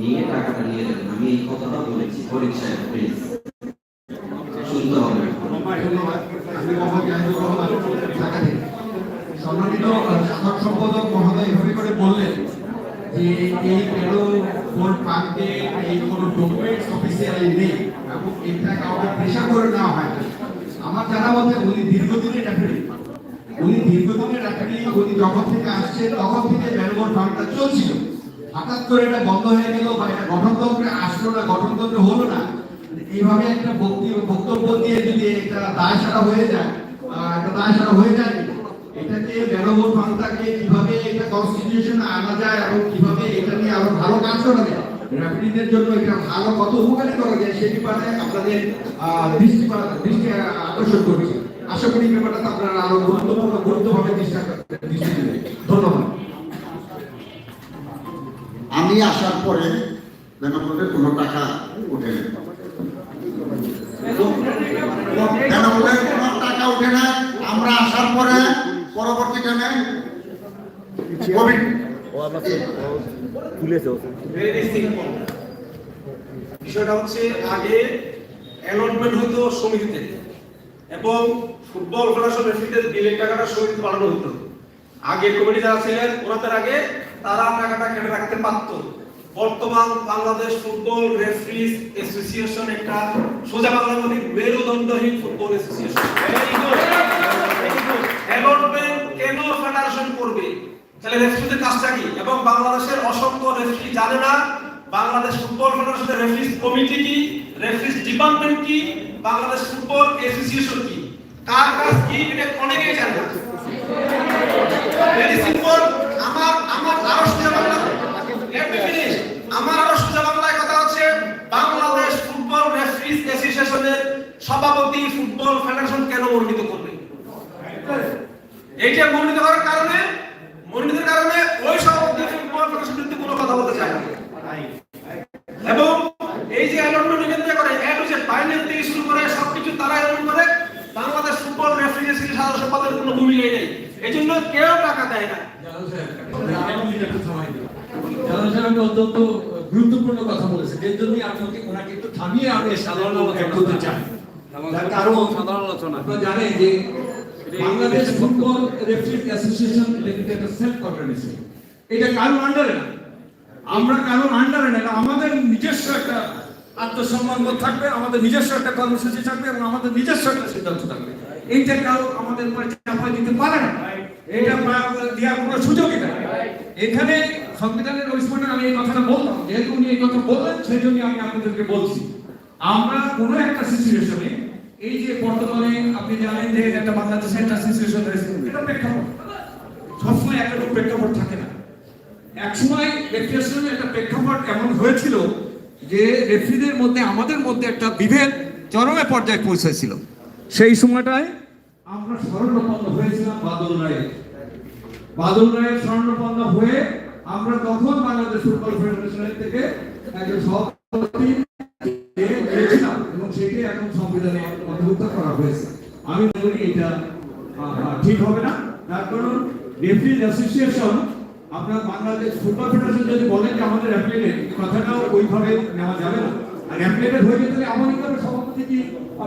নিয়ে টাকাটা নিয়ে যাবেন। আমি এই কথাটা বলেছি। ফরিদ প্লিজ শুনতে হবে। সম্মানিত সাধারণ সম্পাদক মহোদয়, এভাবে করে বললেন যে এই পার্কে এই কোনো ডকুমেন্টস অফিসিয়ালি নেই এবং এটা কাউকে প্রেশার করে নেওয়া হয় আমার জানা মতে উনি দীর্ঘদিনের রেফারি উনি দীর্ঘদিনের রেফারি উনি যখন থেকে আসছে তখন থেকে ব্যালবল ফার্মটা চলছিল। হঠাৎ করে এটা বন্ধ হয়ে গেল বা এটা গঠনতন্ত্রে আসলো না, গঠনতন্ত্র হলো না এইভাবে একটা বক্তব্য দিয়ে যদি একটা দায় সারা হয়ে যায় একটা হয়ে যায়, এটাকে কীভাবে এটা আনা যায় এবং কীভাবে এটা নিয়ে আরও ভালো কাজ করা যায় রেফারিদের জন্য এটা ভালো কত উপকারী করা যায় আপনাদের দৃষ্টি দৃষ্টি আকর্ষণ করছি। আশা করি ব্যাপারটা আপনারা আরও গুরুত্বপূর্ণ, গুরুত্বভাবে দৃষ্টি আমি আসার পরে বেনাপোলের কোনো টাকা উঠে না। কোনো টাকা উঠে না, আমরা আসার পরে বিষয়টা হচ্ছে আগে হতো এবং ফুটবল ফেডারেশন রেফারিদের বিলের টাকাটা সমিতিতে বাড়ানো হতো। আগে কমিটি যারা ছিলেন ওনাদের আগে তারা টাকাটা কেটে রাখতে পারতো। বর্তমান বাংলাদেশ ফুটবল রেফারিজ অ্যাসোসিয়েশন একটা সোজা বাংলা বলি মেরুদণ্ডহীন ফুটবল অ্যাসোসিয়েশন। কেন ফেডারেশন করবে? তাহলে রেফারিদের কাজটা কি? এবং বাংলাদেশের অসংখ্য রেফারি জানে না, বাংলাদেশ ফুটবল ফেডারেশনের রেফারিজ কমিটি কি? রেফারিজ ডিপার্টমেন্ট কি? বাংলাদেশ ফুটবল অ্যাসোসিয়েশন কি? কার কাজ কি? এটা অনেকেই জানে না। আমার আমার আরও বাংলায় কথা হচ্ছে, বাংলাদেশ ফুটবল রেফারিজ সভাপতি ফুটবল ফেডারেশন কেন মনোনীত করবে? এইটা মনোনীত করার কারণে, মনোনীতের কারণে ওই সভাপতি ফুটবল ফেডারেশন বিরুদ্ধে কোনো কথা বলতে চায় না। এবং এই যে অ্যালটমেন্ট কেন্দ্র করে এ টু জেড ফাইনাল থেকে শুরু করে সবকিছু তারা এমন করে, বাংলাদেশ ফুটবল রেফারি সাধারণ সম্পাদকের কোনো ভূমিকাই নেই। এই জন্য কেউ টাকা দেয় না। জানান সাহেব অত্যন্ত গুরুত্বপূর্ণ কথা বলেছেন এর জন্যই আমি ওনাকে একটু থামিয়ে আমি সাধারণ আলোচনা করতে চাই। তার কারণ আপনারা জানেন যে বাংলাদেশ ফুটবল রেফারিজ অ্যাসোসিয়েশন এটা একটা সেলফ অর্গানাইজেশন এটা কারোর আন্ডারে না। আমরা কারোর আন্ডারে না এটা আমাদের নিজস্ব একটা আত্মসম্মান বোধ থাকবে আমাদের নিজস্ব একটা কর্মসূচি থাকবে এবং আমাদের নিজস্ব একটা সিদ্ধান্ত থাকবে। এইটা কারও আমাদের উপরে চাপা দিতে পারে না। দেওয়ার কোনো সুযোগই নাই। এখানে সংবিধানের ওই আমি এই কথাটা বললাম, যেহেতু উনি এই কথা বললেন সেই জন্য আমি আপনাদেরকে বলছি। আমরা কোনো একটা সিচুয়েশনে এই যে বর্তমানে আপনি জানেন যে একটা বাংলাদেশে একটা সিচুয়েশন রয়েছে, এটা প্রেক্ষাপট। সবসময় একটা প্রেক্ষাপট থাকে না। এক সময় একটা প্রেক্ষাপট এমন হয়েছিল যে রেফ্রিদের মধ্যে, আমাদের মধ্যে একটা বিভেদ চরমে পর্যায়ে পৌঁছেছিল। সেই সময়টায় আমরা স্মরণপন্ন হয়েছিলাম বাদল রায়ের। বাদল রায়ের স্বর্ণপন্ন হয়ে আমরা তখন বাংলাদেশ ফুটবল ফেডারেশনের থেকে একজন সভাপতি এবং সেটি এখন সংবিধানে অন্তর্ভুক্ত করা হয়েছে। আমি মনে করি এটা ঠিক হবে না। তার কারণ রেফারিজ অ্যাসোসিয়েশন, আপনার বাংলাদেশ ফুটবল ফেডারেশন যদি বলেন যে আমাদের অ্যাপ্লিকেট কথাটাও ওইভাবে নেওয়া যাবে না। আর অ্যাপ্লিকেট হয়ে গেলে আমাদের সভাপতি কি আমরা